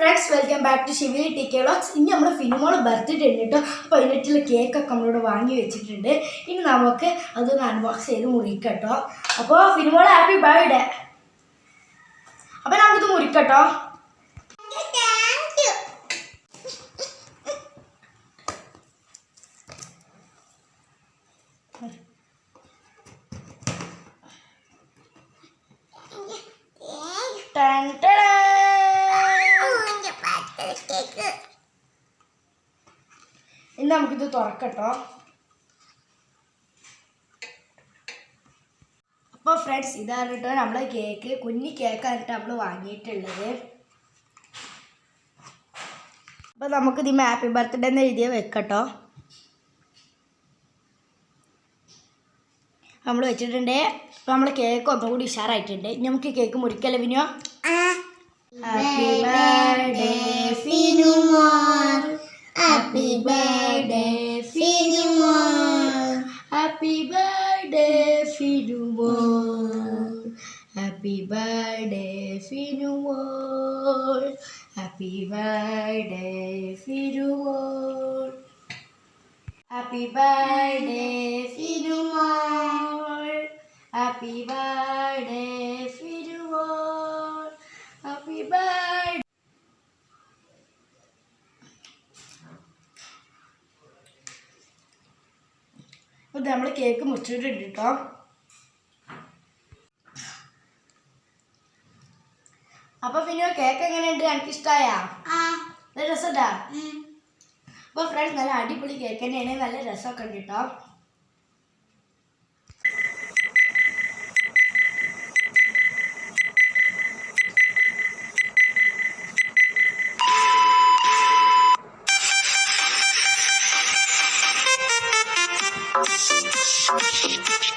Friends welcome back to Shivi T K vlogs ഇനി നമ്മൾ ഫിനിമോൾ birthday ഉണ്ട് കേട്ടോ. അപ്പോൾ കേക്ക് കേക്കൊക്കെ നമ്മളോട് വാങ്ങി വെച്ചിട്ടുണ്ട്. ഇനി നമുക്ക് അതൊന്ന് അൺബോക്സ് ചെയ്ത് മുറിക്കട്ടോ അപ്പോൾ ഫിനിമോൾ ഹാപ്പി ബർത്ത്ഡേ അപ്പോൾ നമുക്കിത് മുറിക്കട്ടോ ഇനി നമുക്കിത് തുറക്കട്ടോ. അപ്പോൾ ഫ്രണ്ട്സ് ഇതാണ് കേട്ടോ നമ്മളെ കേക്ക്. കുഞ്ഞി കേക്കാണ് നമ്മൾ വാങ്ങിയിട്ടുള്ളത്. അപ്പോൾ നമുക്ക് ഇതിന് ഹാപ്പി ബർത്ത്ഡേ എന്ന് എഴുതിയ വെക്കട്ടോ. നമ്മൾ വെച്ചിട്ടുണ്ട്. അപ്പോൾ നമ്മൾ കേക്ക് ഒന്നുകൂടി ഉഷാറായിട്ടുണ്ട്. ഇനി നമുക്ക് cake മുറിക്കല്ലേ Vino? Happy birthday birthday, filho bom. Happy birthday, filho bom. Happy birthday, filho bom. Happy birthday, filho bom. Happy birthday. അപ്പോൾ നമ്മൾ കേക്ക് മുറിച്ചിട്ടുണ്ട് കേട്ടോ അപ്പൊ പിന്നെ കേക്ക് എങ്ങനെയുണ്ട്? എനിക്ക് ഇഷ്ടമായാ നല്ല രസമുണ്ടാ അപ്പോൾ ഫ്രണ്ട്സ് നല്ല അടിപൊളി കേക്ക് തന്നെയാണ്. നല്ല രസമൊക്കെ ഉണ്ട് കേട്ടോ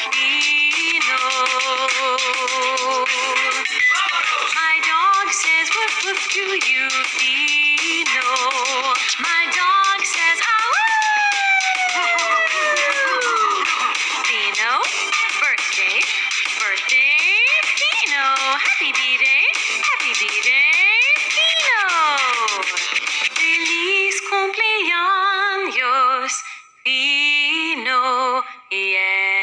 Fino. My dog says woof woof to you, Dino. My dog says ah Dino, birthday, birthday, Dino. Happy B-Day, happy B-Day, Dino. Feliz cumpleaños, Dino. Yeah.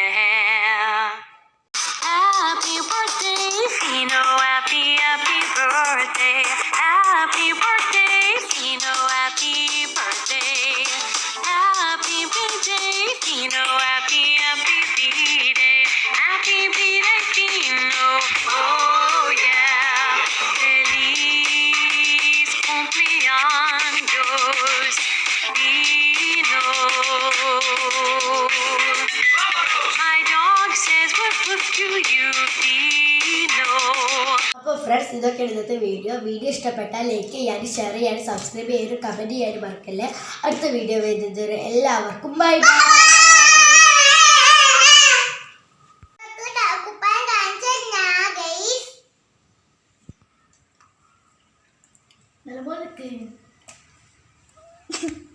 Friends ഇതൊക്കെയാണ് ഇന്നത്തെ വീഡിയോ വീഡിയോ ഇഷ്ടപ്പെട്ടാൽ like ചെയ്യാനും share ചെയ്യാനും subscribe ചെയ്യാനും comment ചെയ്യാനും മറക്കല്ലേ. അടുത്ത video വരുന്നത് വരെ എല്ലാവർക്കും bye bye Me lo voy a escribir.